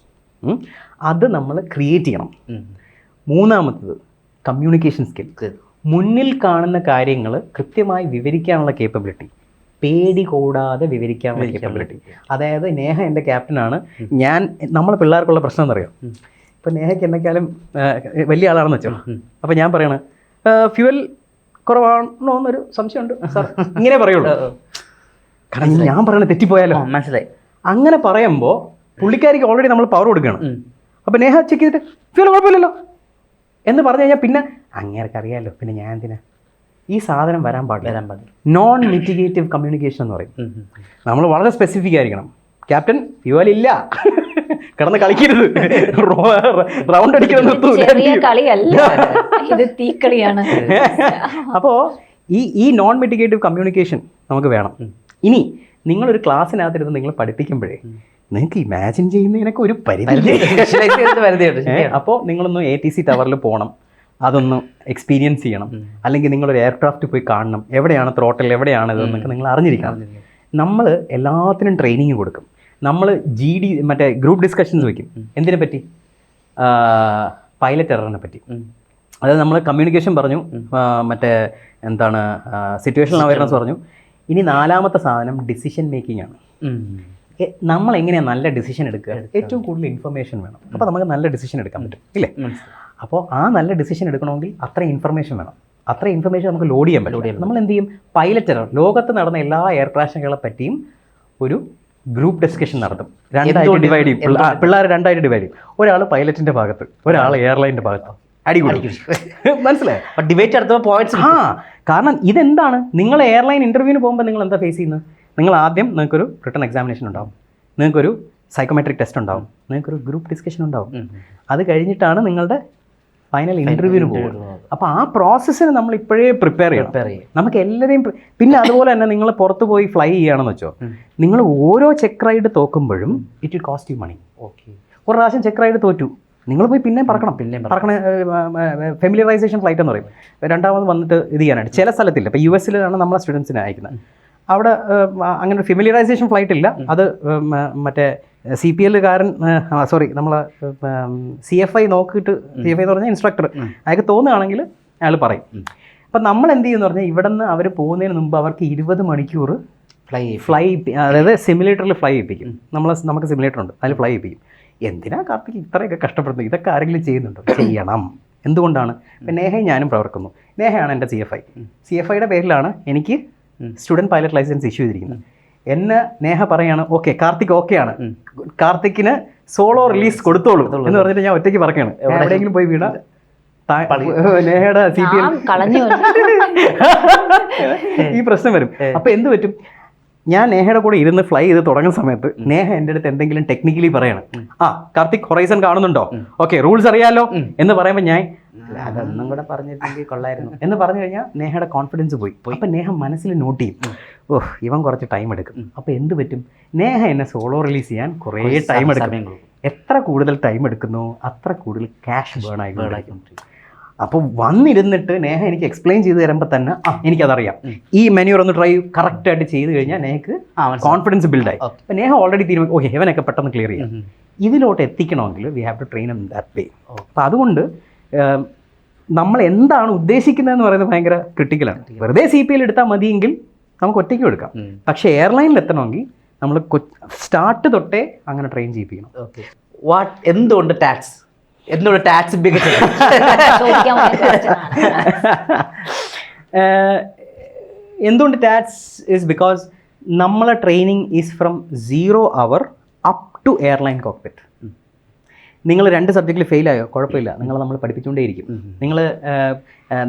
അത് നമ്മൾ ക്രിയേറ്റ് ചെയ്യണം. മൂന്നാമത്തത് കമ്മ്യൂണിക്കേഷൻ സ്കിൽ മുന്നിൽ കാണുന്ന കാര്യങ്ങൾ കൃത്യമായി വിവരിക്കാനുള്ള കേപ്പബിലിറ്റി പേടി കൂടാതെ വിവരിക്കാൻ കേപ്പബിലിറ്റി അതായത് നേഹ എന്റെ ക്യാപ്റ്റനാണ്. ഞാൻ നമ്മളെ പിള്ളേർക്കുള്ള പ്രശ്നം എന്നറിയാം? ഇപ്പം നേഹയ്ക്ക് എന്നെക്കാളും ആ, വലിയ ആളാണെന്ന് വെച്ചോ. അപ്പോൾ ഞാൻ പറയണ ഫ്യുവൽ കുറവാണോ എന്നൊരു സംശയമുണ്ട് സാർ. ഇങ്ങനെ പറയുള്ളൂ. കാരണം ഞാൻ പറയണത് തെറ്റിപ്പോയാലോ? മനസ്സിലായി. അങ്ങനെ പറയുമ്പോൾ പുള്ളിക്കാരിക്ക് ഓൾറെഡി നമ്മൾ പവർ കൊടുക്കണം. ഉം. അപ്പം നേഹ ചെക്ക് ചെയ്തിട്ട് ഫ്യുവൽ കുഴപ്പമില്ലല്ലോ. എന്ന് പറഞ്ഞു കഴിഞ്ഞാൽ പിന്നെ അങ്ങേർക്ക് പിന്നെ ഞാൻ എന്തിനാ? ഈ സാധനം വരാൻ പാടില്ല. വരാൻ പാടില്ല. നോൺ മിറ്റിഗേറ്റീവ് കമ്മ്യൂണിക്കേഷൻ എന്ന് പറയും. നമ്മൾ വളരെ സ്പെസിഫിക് ആയിരിക്കണം. ക്യാപ്റ്റൻ ഇവലില്ല ഇല്ല. കിടന്ന് കളിക്കരുത്. റൗണ്ട് അടിക്കണം അപ്പോൾ ഈ ഈ നോൺ മിറ്റിഗേറ്റീവ് കമ്മ്യൂണിക്കേഷൻ നമുക്ക് വേണം. ഇനി നിങ്ങളൊരു ക്ലാസ്സിനകത്തിരുന്ന് നിങ്ങൾ പഠിപ്പിക്കുമ്പോഴേ നിങ്ങൾക്ക് ഇമാജിൻ ചെയ്യുന്നതിനൊക്കെ ഒരു പരിധി. അപ്പോൾ നിങ്ങളൊന്ന് എ ടി സി ടവറിൽ പോകണം അതൊന്ന് എക്സ്പീരിയൻസ് ചെയ്യണം. അല്ലെങ്കിൽ നിങ്ങളൊരു എയർക്രാഫ്റ്റ് പോയി കാണണം. എവിടെയാണ് ത്രോട്ടൽ എവിടെയാണ് ഇതെന്നൊക്കെ നിങ്ങൾ അറിഞ്ഞിരിക്കണം. നമ്മൾ എല്ലാത്തിനും ട്രെയിനിങ് കൊടുക്കും. നമ്മൾ ജി ഡി മറ്റേ ഗ്രൂപ്പ് ഡിസ്കഷൻസ് വയ്ക്കും എന്തിനെ പറ്റി? പൈലറ്റ് എററിനെ പറ്റി. അതായത് നമ്മൾ കമ്മ്യൂണിക്കേഷൻ പറഞ്ഞു. മറ്റേ എന്താണ് സിറ്റുവേഷണൽ അവയർനെസ് പറഞ്ഞു. ഇനി നാലാമത്തെ സാധനം ഡിസിഷൻ മേക്കിംഗ് ആണ്. നമ്മൾ എങ്ങനെയാണ് നല്ല ഡിസിഷൻ എടുക്കുക? ഏറ്റവും കൂടുതൽ ഇൻഫർമേഷൻ വേണം. അപ്പോൾ നമുക്ക് നല്ല ഡിസിഷൻ എടുക്കാൻ പറ്റും. ഇല്ലേ? മനസ്സിലായി. അപ്പോൾ ആ നല്ല ഡിസിഷൻ എടുക്കണമെങ്കിൽ അത്ര ഇൻഫർമേഷൻ വേണം. അത്ര ഇൻഫർമേഷൻ നമുക്ക് ലോഡ് ചെയ്യാൻ പറ്റും നമ്മൾ എന്ത് ചെയ്യും? പൈലറ്റ് എറർ ലോകത്ത് നടന്ന എല്ലാ എയർ ക്രാഷുകളെ പറ്റിയും ഒരു ഗ്രൂപ്പ് ഡിസ്കഷൻ നടത്തും. രണ്ടായിട്ട് ഡിവൈഡ് ചെയ്യും. പിള്ള- പിള്ളേർ രണ്ടായിട്ട് ഡിവൈഡ് ചെയ്യും. ഒരാൾ പൈലറ്റിന്റെ ഭാഗത്ത് ഒരാൾ എയർലൈന്റെ ഭാഗത്ത്. അടികൂടി. മനസ്സിലായോ? ഡിബേറ്റ് പോയിന്റ്സ് ആ കാരണം ഇതെന്താണ്? നിങ്ങൾ എയർലൈൻ ഇന്റർവ്യൂവിന് പോകുമ്പോൾ നിങ്ങൾ എന്താ ഫേസ് ചെയ്യുന്നത്? നിങ്ങൾ ആദ്യം നിങ്ങൾക്കൊരു റിട്ടേൺ എക്സാമിനേഷൻ ഉണ്ടാവും. നിങ്ങൾക്കൊരു സൈക്കോമെട്രിക് ടെസ്റ്റ് ഉണ്ടാവും. നിങ്ങൾക്കൊരു ഗ്രൂപ്പ് ഡിസ്കഷൻ ഉണ്ടാവും. അത് കഴിഞ്ഞിട്ടാണ് നിങ്ങളുടെ ഫൈനൽ ഇന്റർവ്യൂവിന് പോകും. അപ്പോൾ ആ പ്രോസസ്സിന് നമ്മൾ ഇപ്പോഴേ പ്രിപ്പയർ ചെയ്യണം. നമുക്ക് എല്ലാവരെയും പിന്നെ അതുപോലെ തന്നെ നിങ്ങൾ പുറത്ത് പോയി ഫ്ലൈ ചെയ്യുകയാണെന്ന് വെച്ചോ. നിങ്ങൾ ഓരോ check ride തോക്കുമ്പോഴും it will cost you money okay ഒരു പ്രാവശ്യം ചെക്ക് റൈഡ് തോറ്റു. നിങ്ങൾ പോയി പിന്നെ പറക്കണം. പിന്നെ പറക്കണ ഫെമിലിയറൈസേഷൻ ഫ്ലൈറ്റ് എന്ന് പറയും. രണ്ടാമത് വന്നിട്ട് ഇത് ചെയ്യാനായിട്ട്. ചില സ്ഥലത്തില്ല. ഇപ്പോൾ യു എസിലാണ് നമ്മളെ സ്റ്റുഡൻസിനെ അയക്കുന്നത്. അവിടെ അങ്ങനെ ഫെമിലിയറൈസേഷൻ ഫ്ലൈറ്റ് ഇല്ല. അത് മറ്റേ സി പി എല്ലുകാരൻ സോറി നമ്മൾ സി എഫ് ഐ നോക്കിയിട്ട് സി എഫ് ഐ എന്ന് പറഞ്ഞാൽ ഇൻസ്ട്രക്ടർ അയാൾക്ക് തോന്നുകയാണെങ്കിൽ അയാൾ പറയും. അപ്പം നമ്മൾ എന്ത് ചെയ്യുമെന്ന് പറഞ്ഞാൽ ഇവിടെ നിന്ന് അവർ പോകുന്നതിന് മുമ്പ് അവർക്ക് ഇരുപത് മണിക്കൂർ ഫ്ലൈ ഫ്ലൈ അതായത് സിമുലേറ്ററിൽ ഫ്ലൈ ചെയ്യിപ്പിക്കും. നമ്മൾ നമുക്ക് സിമുലേറ്റർ ഉണ്ട്. അതിൽ ഫ്ലൈ ചെയ്യിപ്പിക്കും. എന്തിനാ കാർത്തിക് ഇത്രയൊക്കെ കഷ്ടപ്പെടുന്നത്? ഇതൊക്കെ ആരെങ്കിലും ചെയ്യുന്നുണ്ടോ? ചെയ്യണം. എന്തുകൊണ്ടാണ്? ഇപ്പം നേഹയും ഞാനും പ്രവർക്കുന്നു നേഹയാണ് എന്റെ C F I C F ഐയുടെ പേരിലാണ് എനിക്ക് സ്റ്റുഡന്റ് പൈലറ്റ് ലൈസൻസ് ഇഷ്യൂ ചെയ്തിരിക്കുന്നത് എന്നെ നേഹ പറയാണ് ഓക്കെ കാർത്തിക് ഓക്കെ ആണ് കാർത്തിക്കിന് സോളോ റിലീസ് കൊടുത്തോളൂ. എന്ന് പറഞ്ഞിട്ട് ഞാൻ ഒറ്റയ്ക്ക് പറയാണ് എവിടെയെങ്കിലും പോയി വീണ നേഹയുടെ സി പി എൽ ഈ പ്രശ്നം വരും. അപ്പൊ എന്ത് പറ്റും? ഞാൻ നേഹയുടെ കൂടെ ഇരുന്ന് ഫ്ലൈ ചെയ്ത് തുടങ്ങുന്ന സമയത്ത് നേഹ എന്റെ അടുത്ത് എന്തെങ്കിലും ടെക്നിക്കലി പറയണം. ആ കാർത്തിക് ഹൊറൈസൺ കാണുന്നുണ്ടോ? ഓക്കെ റൂൾസ് അറിയാലോ? എന്ന് പറയുമ്പോൾ ഞാൻ "അല്ല, അതൊന്നും കൂടെ പറഞ്ഞിട്ടുണ്ടെങ്കിൽ കൊള്ളായിരുന്നു. എന്ന് പറഞ്ഞു കഴിഞ്ഞാൽ നേഹയുടെ കോൺഫിഡൻസ് പോയി. അപ്പൊ നേഹ മനസ്സിൽ നോട്ട് ചെയ്യും. ഓ ഇവൻ കുറച്ച് ടൈം എടുക്കും. അപ്പൊ എന്ത് പറ്റും? നേഹ എന്നെ സോളോ റിലീസ് ചെയ്യാൻ കുറേ ടൈം എടുക്കും. എത്ര കൂടുതൽ ടൈം എടുക്കുന്നു അത്ര കൂടുതൽ ക്യാഷ് ബേൺ ആയിക്കൊണ്ടിരിക്കും. അപ്പോൾ വന്നിരുന്നിട്ട് നേഹ എനിക്ക് എക്സ്പ്ലെയിൻ ചെയ്ത് തരുമ്പോൾ തന്നെ ആ എനിക്കതറിയാം. ഈ മെനുവർ ഒന്ന് ട്രൈ കറക്റ്റ് ആയിട്ട് ചെയ്ത് കഴിഞ്ഞാൽ നേഹക്ക് കോൺഫിഡൻസ് ബിൽഡായി. അപ്പം നേഹ ഓൾറെഡി തീരുമാനം ഓക്കെ ഹെവനൊക്കെ പെട്ടെന്ന് ക്ലിയർ ചെയ്യാം. ഇതിലോട്ട് എത്തിക്കണമെങ്കിൽ we have to train in that way അപ്പോൾ അതുകൊണ്ട് നമ്മൾ എന്താണ് ഉദ്ദേശിക്കുന്നതെന്ന് പറയുന്നത് ഭയങ്കര ക്രിട്ടിക്കലാണ് വെറുതെ സി പി എൽ എടുത്താൽ മതിയെങ്കിൽ നമുക്ക് ഒറ്റയ്ക്ക് എടുക്കാം. പക്ഷേ എയർലൈനിൽ എത്തണമെങ്കിൽ നമ്മൾ സ്റ്റാർട്ട് തൊട്ടേ അങ്ങനെ ട്രെയിൻ ചെയ്യിപ്പിക്കണം. ഓക്കെ വാട്ട് എന്തുകൊണ്ട് ടാക്സ് എന്തുകൊണ്ട് ടാക്സ് എന്തുകൊണ്ട് ടാക്സ് ഇസ് ബിക്കോസ് നമ്മളെ training is from zero hour up to airline cockpit നിങ്ങൾ രണ്ട് സബ്ജക്റ്റിൽ ഫെയിലായോ കുഴപ്പമില്ല. നിങ്ങൾ നമ്മൾ പഠിപ്പിച്ചുകൊണ്ടേയിരിക്കും. നിങ്ങൾ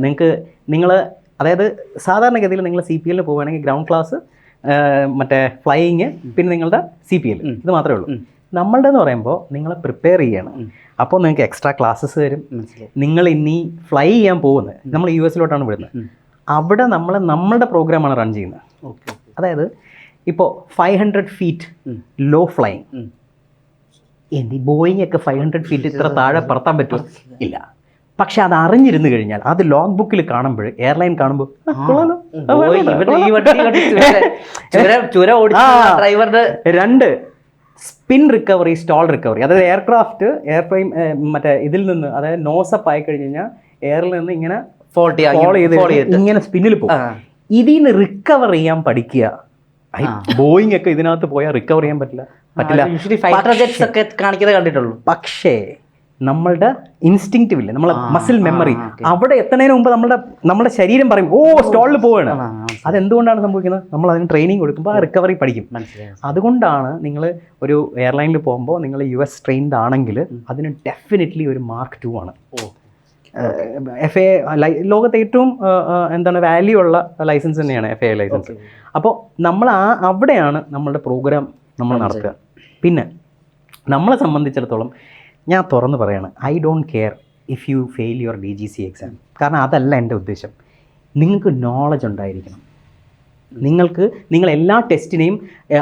നിങ്ങൾക്ക് നിങ്ങൾ അതായത് സാധാരണഗതിയിൽ നിങ്ങൾ സി പി എല്ലിന് പോവുകയാണെങ്കിൽ ഗ്രൗണ്ട് ക്ലാസ് മറ്റേ ഫ്ലൈയിങ് പിന്നെ നിങ്ങളുടെ സി പി എൽ ഇത് മാത്രമേ ഉള്ളൂ. നമ്മളുടെ എന്ന് പറയുമ്പോൾ നിങ്ങൾ പ്രിപ്പയർ ചെയ്യണം. അപ്പോൾ നിങ്ങൾക്ക് എക്സ്ട്രാ ക്ലാസ്സസ് വരും നിങ്ങൾ ഇനി ഫ്ലൈ ചെയ്യാൻ പോകുന്നത് നമ്മൾ യു എസിലോട്ടാണ് വിടുന്നത്. അവിടെ നമ്മൾ നമ്മളുടെ പ്രോഗ്രാമാണ് റൺ ചെയ്യുന്നത്. ഓക്കെ അതായത് ഇപ്പോൾ five hundred feet low flying എന്ത് ബോയിങ് ഒക്കെ ഫൈവ് ഹൺഡ്രഡ് ഫീറ്റ് ഇത്ര താഴെ പറത്താൻ പറ്റുമോ? ഇല്ല. പക്ഷെ അത് അറിഞ്ഞിരുന്നു കഴിഞ്ഞാൽ അത് ലോഗ് ബുക്കിൽ കാണുമ്പോൾ എയർലൈൻ കാണുമ്പോൾ ഡ്രൈവറുടെ രണ്ട്. സ്പിൻ റിക്കവറി സ്റ്റോൾ റിക്കവറി അതായത് എയർക്രാഫ്റ്റ് എയർപ്ലെയിൻ മറ്റേ ഇതിൽ നിന്ന് അതായത് നോസപ്പ് ആയി കഴിഞ്ഞ് കഴിഞ്ഞാൽ എയറിൽ നിന്ന് ഇങ്ങനെ ഫോൾട്ടി ഫോളോ ചെയ്ത് ഇങ്ങനെ സ്പിന്നിൽ പോകും. ഇതിന് ഇതിൽ നിന്ന് റിക്കവർ ചെയ്യാൻ പഠിക്കുക. ബോയിങ് ഒക്കെ ഇതിനകത്ത് പോയാൽ റിക്കവർ ചെയ്യാൻ പറ്റില്ല. പറ്റില്ല. ഒക്കെ കാണിക്കുന്നത് കണ്ടിട്ടുള്ളൂ. പക്ഷേ നമ്മളുടെ ഇൻസ്റ്റിങ്റ്റീവ് ഇല്ലേ? നമ്മളെ മസിൽ മെമ്മറി അവിടെ എത്തുന്നതിന് മുമ്പ് നമ്മുടെ നമ്മുടെ ശരീരം പറയും ഓ സ്റ്റോളിൽ പോവാണ്. അതെന്തുകൊണ്ടാണ് സംഭവിക്കുന്നത്? നമ്മൾ അതിന് ട്രെയിനിങ് കൊടുക്കുമ്പോൾ ആ റിക്കവറി പഠിക്കും. അതുകൊണ്ടാണ് നിങ്ങൾ ഒരു എയർലൈനിൽ പോകുമ്പോൾ നിങ്ങൾ യു എസ് ട്രെയിൻഡ് ആണെങ്കിൽ അതിന് ഡെഫിനറ്റ്ലി ഒരു മാർക്ക് ടു ആണ്. ഓ എഫ് എ ലോകത്തെ ഏറ്റവും എന്താണ് വാല്യൂ ഉള്ള ലൈസൻസ് തന്നെയാണ് എഫ് എ ലൈസൻസ് അപ്പോൾ നമ്മൾ ആ അവിടെയാണ് നമ്മളുടെ പ്രോഗ്രാം നമ്മൾ നടത്തുക. പിന്നെ നമ്മളെ സംബന്ധിച്ചിടത്തോളം ഞാൻ തുറന്ന് പറയാണ് I don't care if you fail your D G C exam കാരണം അതല്ല എന്റെ ഉദ്ദേശം. നിങ്ങൾക്ക് നോളജ് ഉണ്ടായിരിക്കണം. നിങ്ങൾക്ക് നിങ്ങൾ എല്ലാ ടെസ്റ്റിനെയും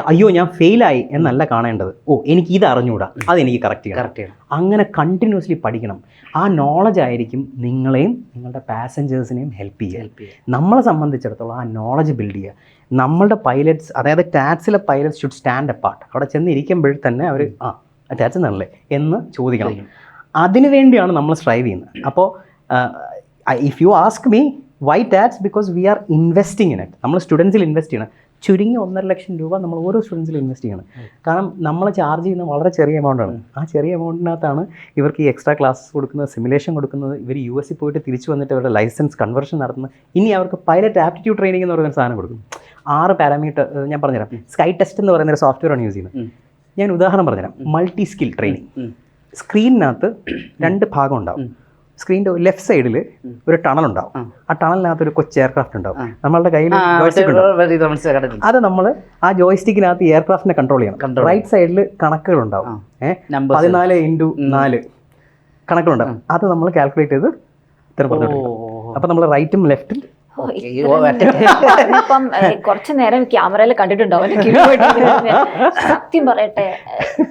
അയ്യോ ഞാൻ ഫെയിലായി എന്നല്ല കാണേണ്ടത്. ഓ എനിക്ക് ഇത് അറിഞ്ഞുകൂടാ അതെനിക്ക് കറക്റ്റ് കറക്റ്റ് ചെയ്യണം. അങ്ങനെ കണ്ടിന്യൂസ്ലി പഠിക്കണം. ആ നോളജ് ആയിരിക്കും നിങ്ങളെയും നിങ്ങളുടെ പാസഞ്ചേഴ്സിനെയും ഹെൽപ്പ് ചെയ്യുക. ഹെൽപ്പ് ചെയ്യുക. നമ്മളെ സംബന്ധിച്ചിടത്തോളം ആ നോളജ് ബിൽഡ് ചെയ്യുക. നമ്മളുടെ പൈലറ്റ്സ് അതായത് ടാറ്റ്സിലെ പൈലറ്റ്സ് ഷുഡ് സ്റ്റാൻഡ് അപ്പാർട്ട് അവിടെ ചെന്ന് ഇരിക്കുമ്പോൾ തന്നെ അവർ ആ ടാറ്റ്സ് നല്ലേ എന്ന് ചോദിക്കണം. അതിനു വേണ്ടിയാണ് നമ്മൾ സ്ട്രൈവ് ചെയ്യുന്നത്. അപ്പോൾ if you ask me why that's because we are investing in it നമ്മൾ സ്റ്റുഡൻസിൽ ഇൻവെസ്റ്റ് ചെയ്യണം. ചുരുങ്ങി ഒന്നര ലക്ഷം രൂപ നമ്മൾ ഓരോ സ്റ്റുഡൻസിൽ ഇൻവെസ്റ്റ് ചെയ്യണം. കാരണം നമ്മൾ ചാർജ് ചെയ്യുന്ന വളരെ ചെറിയ എമൗണ്ടാണ് ആ ചെറിയ എമൗണ്ടിനകത്താണ് ഇവർക്ക് ഈ എക്സ്ട്രാ ക്ലാസ്സസ് കൊടുക്കുന്നത് സിമുലേഷൻ കൊടുക്കുന്നത് ഇവർ യു എസ് പോയിട്ട് തിരിച്ചു വന്നിട്ട് അവരുടെ ലൈസൻസ് കൺവേർഷൻ നടത്തുന്നത്. ഇനി അവർക്ക് പൈലറ്റ് ആപ്റ്റിറ്റ്യൂഡ് ട്രെയിനിങ് എന്ന് പറയുന്ന സാധനം കൊടുക്കും. ആറ് പാരാമീറ്റർ ഞാൻ പറഞ്ഞുതരാം. സ്കൈ ടെസ്റ്റ് എന്ന് പറയുന്ന ഒരു സോഫ്റ്റ്വെയർ ആണ് യൂസ് ചെയ്യുന്നത്. ഞാൻ ഉദാഹരണം പറഞ്ഞുതരാം. മൾട്ടി സ്കിൽ ട്രെയിനിങ് സ്ക്രീനിനകത്ത് രണ്ട് ഭാഗം ഉണ്ടാവും. സ്ക്രീനിന്റെ ലെഫ്റ്റ് സൈഡിൽ ഒരു ടണൽ ഉണ്ടാവും. ആ. ടണലിനകത്ത് ഒരു കൊച്ചു എയർക്രാഫ്റ്റ് ഉണ്ടാവും. നമ്മളുടെ കയ്യിൽ ഉണ്ടാവും. അത് നമ്മൾ ആ ജോയ്സ്റ്റിക്കിനകത്ത് എയർക്രാഫ്റ്റിനെ കൺട്രോൾ ചെയ്യണം. റൈറ്റ് സൈഡിൽ കണക്കുകൾ ഉണ്ടാവും. ഏഹ്. പതിനാല് ഇന്റു നാല് കണക്കുകളുണ്ടാവും അത് നമ്മൾ കാൽക്കുലേറ്റ് ചെയ്ത് ഇത്ര പറഞ്ഞു അപ്പോൾ നമ്മൾ റൈറ്റും ലെഫ്റ്റും ഓ, കുറച്ചു നേരം ക്യാമറയിൽ കണ്ടിട്ടുണ്ടാവും. കിളി സത്യം പറയട്ടെ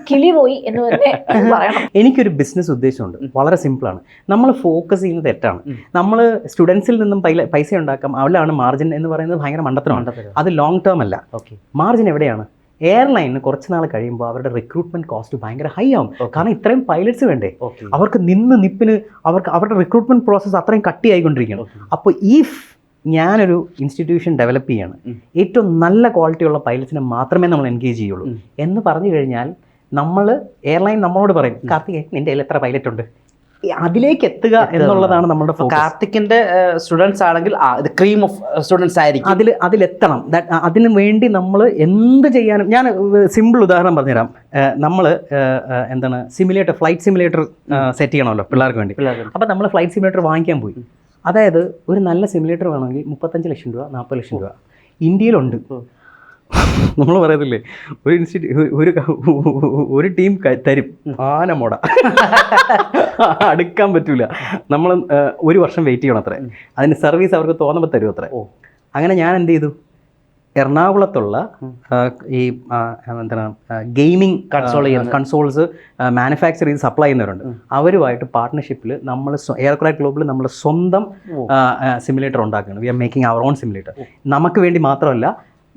കിളി പോയി എന്ന് തന്നെ പറയണം. എനിക്കൊരു ബിസിനസ് ഉദ്ദേശമുണ്ട്. വളരെ സിമ്പിളാണ്. നമ്മൾ ഫോക്കസ് ചെയ്യുന്നത് തെറ്റാണ്. നമ്മൾ സ്റ്റുഡൻസിൽ നിന്നും പൈസ ഉണ്ടാക്കാം അവിടെയാണ് മാർജിൻ എന്ന് പറയുന്നത് ഭയങ്കര മണ്ടത്തരമാണ്. മണ്ടത്തരം. അത് ലോങ് ടേം അല്ല. ഓക്കെ. മാർജിൻ എവിടെയാണ്? എയർലൈനിന് കുറച്ച് നാൾ കഴിയുമ്പോൾ അവരുടെ റിക്രൂട്ട്മെന്റ് കോസ്റ്റ് ഭയങ്കര ഹൈ ആവും. കാരണം ഇത്രയും പൈലറ്റ്സ് വേണ്ടേ? അവർക്ക് നിന്ന് നിപ്പിന് അവർക്ക് അവരുടെ റിക്രൂട്ട്മെന്റ് പ്രോസസ്സ് അത്രയും കട്ടിയായിക്കൊണ്ടിരിക്കുകയാണ്. അപ്പോൾ ഇഫ് ഞാനൊരു ഇൻസ്റ്റിറ്റ്യൂഷൻ ഡെവലപ്പ് ചെയ്യാണ്. ഏറ്റവും നല്ല ക്വാളിറ്റിയുള്ള പൈലറ്റ്സിനെ മാത്രമേ നമ്മൾ എൻഗേജ് ചെയ്യുള്ളൂ. എന്ന് പറഞ്ഞു കഴിഞ്ഞാൽ നമ്മൾ എയർലൈൻ നമ്മളോട് പറയും കാർത്തിക് നിന്റെ കയ്യിൽ എത്ര പൈലറ്റ് ഉണ്ട്? അതിലേക്ക് എത്തുക എന്നുള്ളതാണ്. നമ്മുടെ കാർത്തിക്കിന്റെ സ്റ്റുഡൻസ് ആണെങ്കിൽ ഇത് ക്രീം ഓഫ് സ്റ്റുഡൻസ് ആയിരിക്കും. അതിൽ അതിലെത്തണം. അതിന് വേണ്ടി നമ്മൾ എന്ത് ചെയ്യാനും ഞാൻ സിമ്പിൾ ഉദാഹരണം പറഞ്ഞുതരാം. നമ്മൾ എന്താണ് സിമുലേറ്റർ ഫ്ലൈറ്റ് സിമുലേറ്റർ സെറ്റ് ചെയ്യണമല്ലോ പിള്ളേർക്ക് വേണ്ടി. അപ്പോൾ നമ്മൾ ഫ്ലൈറ്റ് സിമുലേറ്റർ വാങ്ങിക്കാൻ പോയി. അതായത് ഒരു നല്ല സിമുലേറ്റർ വേണമെങ്കിൽ മുപ്പത്തഞ്ച് ലക്ഷം രൂപ നാൽപ്പത് ലക്ഷം രൂപ. ഇന്ത്യയിലുണ്ട്. നമ്മൾ പറയത്തില്ലേ ഒരു ഇൻസ്റ്റിറ്റ്യൂട്ട് ഒരു ഒരു ടീം തരും. ആന മുട. അടുക്കാൻ പറ്റൂല. നമ്മൾ ഒരു വർഷം വെയിറ്റ് ചെയ്യണം അത്രേ. അതിന് സർവീസ് അവർക്ക് തോന്നുമ്പോൾ തരും അത്രേ. അങ്ങനെ ഞാൻ എന്ത് ചെയ്തു? എറണാകുളത്തുള്ള ഈ എന്താണ് ഗെയിമിംഗ് കൺസോൾ ചെയ്യുന്ന. കൺസോൾസ് മാനുഫാക്ചർ ചെയ്ത് സപ്ലൈ ചെയ്യുന്നവരുണ്ട്. അവരുമായിട്ട് പാർട്ട്ണർഷിപ്പിൽ നമ്മൾ എയർക്രാഫ്റ്റ് ഗ്ലോബിൽ നമ്മൾ സ്വന്തം. സിമുലേറ്റർ ഉണ്ടാക്കുകയാണ്. We are making our own simulator. നമുക്ക് വേണ്ടി മാത്രമല്ല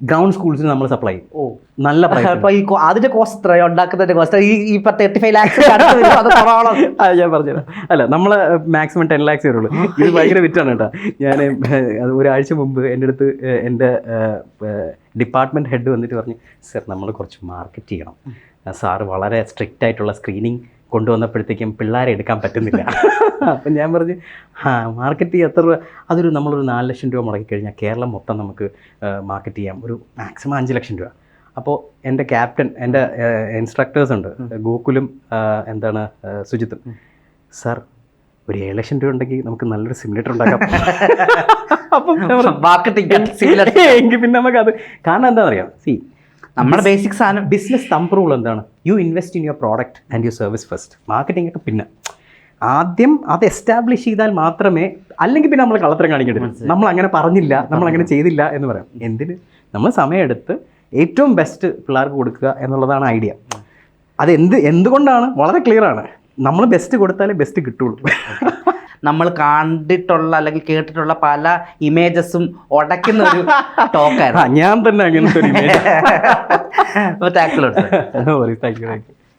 ഗ്രൗണ്ട് സ്കൂൾസിന് നമ്മൾ സപ്ലൈ ചെയ്യും. ഓ. നല്ല ഈ അതിന്റെ കോസ്റ്റ് എത്ര ഉണ്ടാക്കുന്നതിന്റെ കോസ്റ്റ് ഈ ഈ തേർട്ടി ഫൈവ് ലാക്സ് ഞാൻ പറഞ്ഞു അല്ല നമ്മൾ മാക്സിമം ടെൻ ലാക്സ് വരുള്ളൂ. ഇത് ഭയങ്കര വിറ്റാണ് കേട്ടോ. ഞാൻ അത് ഒരാഴ്ച മുമ്പ് എന്റെ അടുത്ത് എന്റെ ഡിപ്പാർട്ട്മെന്റ് ഹെഡ് വന്നിട്ട് പറഞ്ഞു സർ നമ്മൾ കുറച്ച് മാർക്കറ്റ് ചെയ്യണം. സാർ വളരെ സ്ട്രിക്റ്റ് ആയിട്ടുള്ള സ്ക്രീനിങ് കൊണ്ടുവന്നപ്പോഴത്തേക്കും പിള്ളേരെ എടുക്കാൻ പറ്റുന്നില്ല. അപ്പം ഞാൻ പറഞ്ഞു ആ മാർക്കറ്റ് ചെയ്യാൻ എത്ര രൂപ? അതൊരു നമ്മളൊരു നാല് ലക്ഷം രൂപ മുടക്കി കഴിഞ്ഞാൽ കേരളം മൊത്തം നമുക്ക് മാർക്കറ്റ് ചെയ്യാം. ഒരു മാക്സിമം അഞ്ച് ലക്ഷം രൂപ. അപ്പോൾ എന്റെ ക്യാപ്റ്റൻ എന്റെ ഇൻസ്ട്രക്ടേഴ്സ് ഉണ്ട് ഗോകുലും എന്താണ് സുജിത്തും. സാർ ഒരു ഏഴ് ലക്ഷം രൂപ ഉണ്ടെങ്കിൽ നമുക്ക് നല്ലൊരു സിമുലേറ്റർ ഉണ്ടാക്കാം. അപ്പം മാർക്കറ്റിംഗ് എങ്കിൽ പിന്നെ നമുക്ക് അത് കാരണം എന്താണെന്നറിയാം? സി നമ്മുടെ ബേസിക് സാധനം ബിസിനസ് തമ്പ് റൂൾ എന്താണ്? You invest in your product and your service first marketing ഒക്കെ പിന്നെ ആദ്യം അത് എസ്റ്റാബ്ലിഷ് ചെയ്താൽ മാത്രമേ അല്ലെങ്കിൽ പിന്നെ നമ്മൾ കള്ളത്തരം കാണിക്കേണ്ടി നമ്മൾ അങ്ങനെ പറഞ്ഞില്ല നമ്മൾ അങ്ങനെ ചെയ്തില്ല എന്ന് പറയാം. എന്തിന്? നമ്മൾ സമയമെടുത്ത് ഏറ്റവും ബെസ്റ്റ് പിള്ളേർക്ക് കൊടുക്കുക എന്നുള്ളതാണ് ഐഡിയ അത് എന്ത് എന്തുകൊണ്ടാണ്? വളരെ ക്ലിയർ ആണ്. നമ്മൾ ബെസ്റ്റ് കൊടുത്താലേ ബെസ്റ്റ് കിട്ടുള്ളൂ. നമ്മൾ കണ്ടിട്ടുള്ള അല്ലെങ്കിൽ കേട്ടിട്ടുള്ള പല ഇമേജസും ഉടയ്ക്കുന്ന ഒരു ടോക്കായിരുന്നു ഞാൻ തന്നെ അങ്ങനത്തെ ഒരു. Thanks thank you thank you.